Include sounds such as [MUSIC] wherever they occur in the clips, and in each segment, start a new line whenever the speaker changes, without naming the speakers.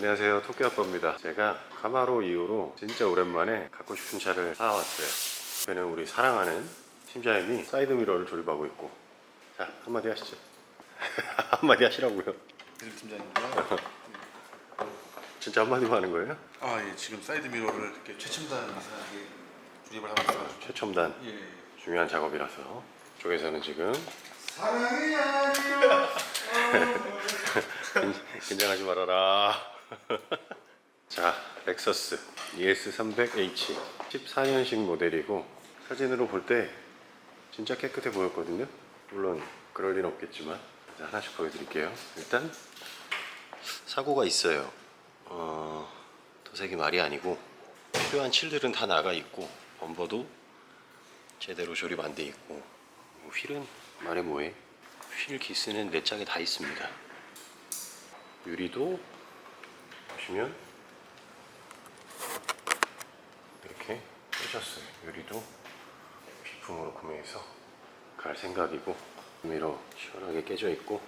안녕하세요. 토끼 아빠입니다. 제가 카마로 이후로 진짜 오랜만에 갖고 싶은 차를 사왔어요. 저는 우리 사랑하는 팀장님이 사이드 미러를 조립하고 있고. 자 한마디 하시죠. [LAUGHS] 한마디 하시라고요.
일 팀장님과 [LAUGHS]
진짜 한마디만 하는 거예요?
아, 예, 지금 사이드 미러를 이렇게 최첨단 이상하게 조립을 하고 있어요.
최첨단
예, 예.
중요한 작업이라서. 쪽에서는 지금
사랑이 [LAUGHS]
긴- 긴장하지 말아라. [LAUGHS] 자, 렉서스 ES300H 14년식 모델이고 사진으로 볼 때 진짜 깨끗해 보였거든요. 물론 그럴 리는 없겠지만 자, 하나씩 보여드릴게요. 일단 사고가 있어요. 어, 도색이 말이 아니고 필요한 칠들은 다 나가 있고 범버도 제대로 조립 안 돼 있고 뭐 휠은 말해 뭐해 휠 기스는 내 짝에 다 있습니다. 유리도 보시면 이렇게 깨졌어요. 유리도 비품으로 구매해서 갈 생각이고 미러 시원하게 깨져 있고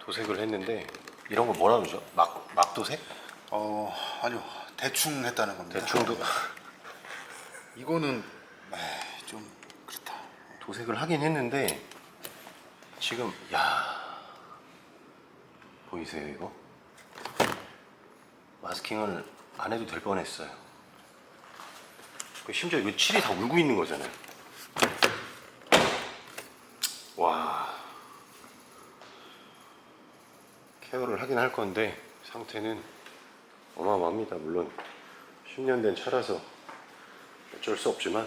도색을 했는데 이런 거 뭐라 그러죠? 막 막도색?
어, 아니요. 대충 했다는 겁니다.
대충도 [LAUGHS]
이거는 에이, 좀 그렇다.
도색을 하긴 했는데 지금 야 보이세요 이거? 마스킹을 안 해도 될 뻔했어요. 그 심지어 이거 칠이 다 울고 있는 거잖아요. 와 케어를 하긴 할 건데 상태는 어마어마합니다. 물론 10년 된 차라서 어쩔 수 없지만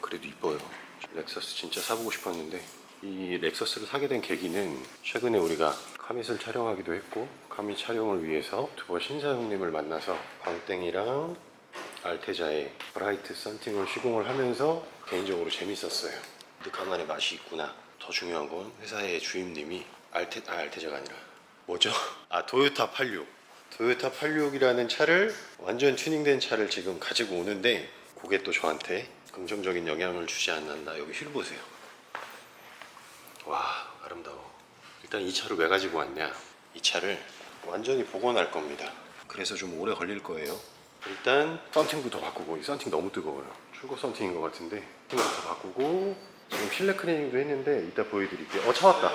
그래도 이뻐요. 렉서스 진짜 사보고 싶었는데 이 렉서스를 사게 된 계기는 최근에 우리가 카밋을 촬영하기도 했고 카밋 촬영을 위해서 두 번 신사장님을 만나서 광땡이랑 알테자의 브라이트 썬팅을 시공을 하면서 개인적으로 재밌었어요. 늑한만의 맛이 있구나. 더 중요한 건 회사의 주임님이 알테 아 알테자가 아니라 뭐죠? [LAUGHS] 아 도요타 86. 도요타 86이라는 차를 완전 튜닝된 차를 지금 가지고 오는데 그게 또 저한테 긍정적인 영향을 주지 않는다. 여기 휠 보세요. 와 아름다워. 일단 이 차를 왜 가지고 왔냐? 이 차를 완전히 복원할 겁니다. 그래서 좀 오래 걸릴 거예요. 일단 썬팅부터 바꾸고 이 썬팅 너무 뜨거워요. 출고 썬팅인 것 같은데 썬팅부터 바꾸고 지금 실내 클리닝도 했는데 이따 보여드릴게요. 어 차 왔다.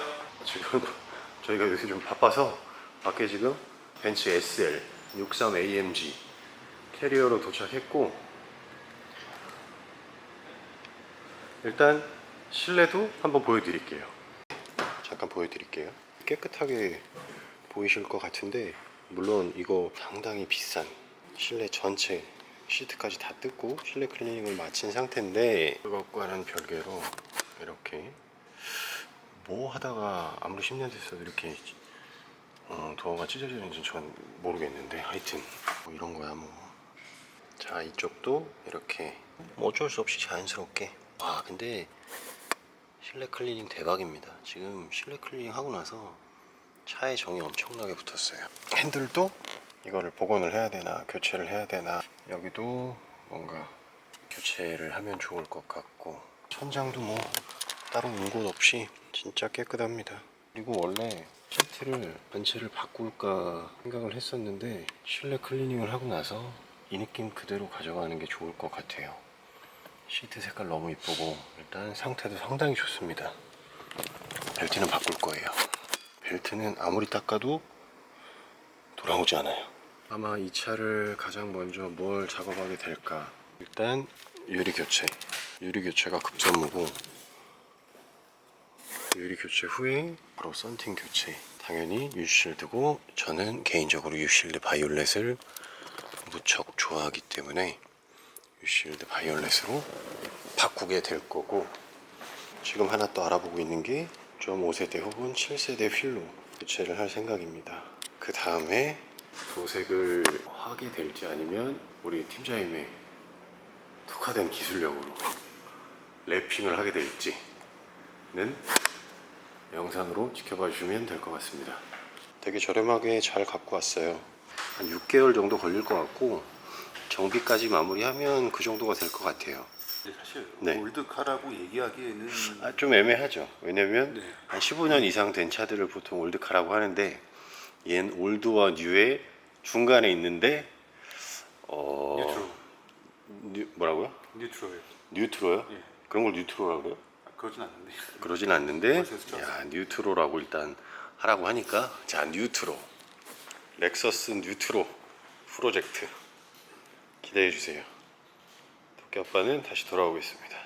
지금 [LAUGHS] 저희가 요새 좀 바빠서 밖에 지금 벤츠 SL 63 AMG 캐리어로 도착했고 일단 실내도 한번 보여드릴게요. 잠깐 보여드릴게요. 깨끗하게 보이실 것 같은데 물론 이거 상당히 비싼 실내 전체 시트까지 다 뜯고 실내 클리닝을 마친 상태인데 그것과는 별개로 이렇게 뭐 하다가 아무리 10년 됐어도 이렇게 어, 도어가 찢어지는지 전 모르겠는데 하여튼 뭐 이런 거야 뭐. 자 이쪽도 이렇게 뭐 어쩔 수 없이 자연스럽게 와 근데 실내 클리닝 대박입니다. 지금 실내 클리닝 하고 나서 차에 정이 엄청나게 붙었어요. 핸들도 이거를 복원을 해야 되나 교체를 해야 되나 여기도 뭔가 교체를 하면 좋을 것 같고 천장도 뭐 따로 온곳 없이 진짜 깨끗합니다. 그리고 원래 시트를 전체를 바꿀까 생각을 했었는데 실내 클리닝을 하고 나서 이 느낌 그대로 가져가는 게 좋을 것 같아요 시트 색깔 너무 이쁘고 일단 상태도 상당히 좋습니다. 벨트는 바꿀 거예요. 벨트는 아무리 닦아도 돌아오지 않아요. 아마 이 차를 가장 먼저 뭘 작업하게 될까? 일단 유리 교체. 유리 교체가 급전무고 유리 교체 후에 바로 썬팅 교체. 당연히 유실드고 저는 개인적으로 유실드 바이올렛을 무척 좋아하기 때문에 유실드 바이올렛으로 바꾸게 될 거고 지금 하나 또 알아보고 있는 게 좀 5세대 혹은 7세대 휠로 교체를 할 생각입니다 그 다음에 도색을 하게 될지 아니면 우리 팀장님의 특화된 기술력으로 랩핑을 하게 될지는 영상으로 지켜봐 주시면 될 것 같습니다. 되게 저렴하게 잘 갖고 왔어요. 한 6개월 정도 걸릴 것 같고 정비까지 마무리하면 그 정도가 될 것 같아요.
사실
네.
올드카라고 얘기하기에는
아, 좀 애매하죠. 왜냐면
네.
한 15년 이상 된 차들을 보통 올드카라고 하는데 얜 올드와 뉴의 중간에 있는데 어
뉴트로.
뉴- 뭐라고요?
뉴트로예요.
뉴트로요?
예.
그런 걸 뉴트로라고 그래요?
아, 그러진 않는데.
그러진 않는데. 야 뉴트로라고 일단 하라고 하니까 자 뉴트로 렉서스 뉴트로 프로젝트 기대해 주세요. 토끼 아빠는 다시 돌아오겠습니다.